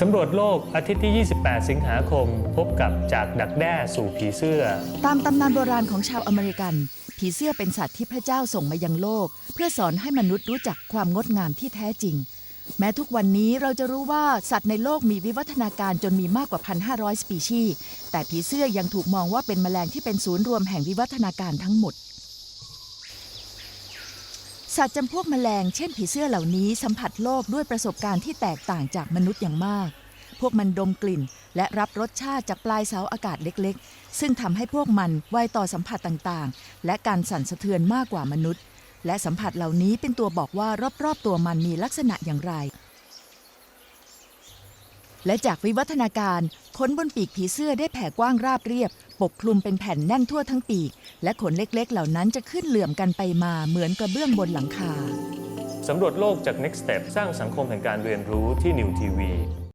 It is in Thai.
สำรวจโลกอาทิตย์ที่ 28 สิงหาคม พบกับจากดักแด้สู่ผีเสื้อ ตามตำนานโบราณของชาวอเมริกัน ผีเสื้อเป็นสัตว์ที่พระเจ้าส่งมายังโลก เพื่อสอนให้มนุษย์รู้จักความงดงามที่แท้จริง แม้ทุกวันนี้เราจะรู้ว่าสัตว์ในโลกมีวิวัฒนาการจนมีมากกว่า 1,500 สปีชีส์แต่ผีเสื้อยังถูกมองว่าเป็นแมลงที่เป็นศูนย์รวมแห่งวิวัฒนาการทั้งหมด สัตว์จำพวกแมลงเช่นผีเสื้อเหล่านี้สัมผัสโลกด้วยประสบการณ์ที่แตกต่างจากมนุษย์อย่างมาก พวกมันดมกลิ่น และรับรสชาติจากปลายเสาอากาศเล็กๆ ซึ่งทำให้พวกมันไวต่อสัมผัสต่างๆ และการสั่นสะเทือนมากกว่ามนุษย์ และสัมผัสเหล่านี้เป็นตัวบอกว่ารอบๆตัวมันมีลักษณะอย่างไร และจากวิวัฒนาการขนบนปีกผีเสื้อได้แผ่กว้างราบเรียบ ปกคลุมเป็นแผ่นแน่นทั่วทั้งปีก และขนเล็กๆ เหล่านั้นจะขึ้นเหลื่อมกันไปมาเหมือนกระเบื้องบนหลังคา สำรวจโลกจาก Next Step สร้างสังคมแห่งการเรียนรู้ที่ New TV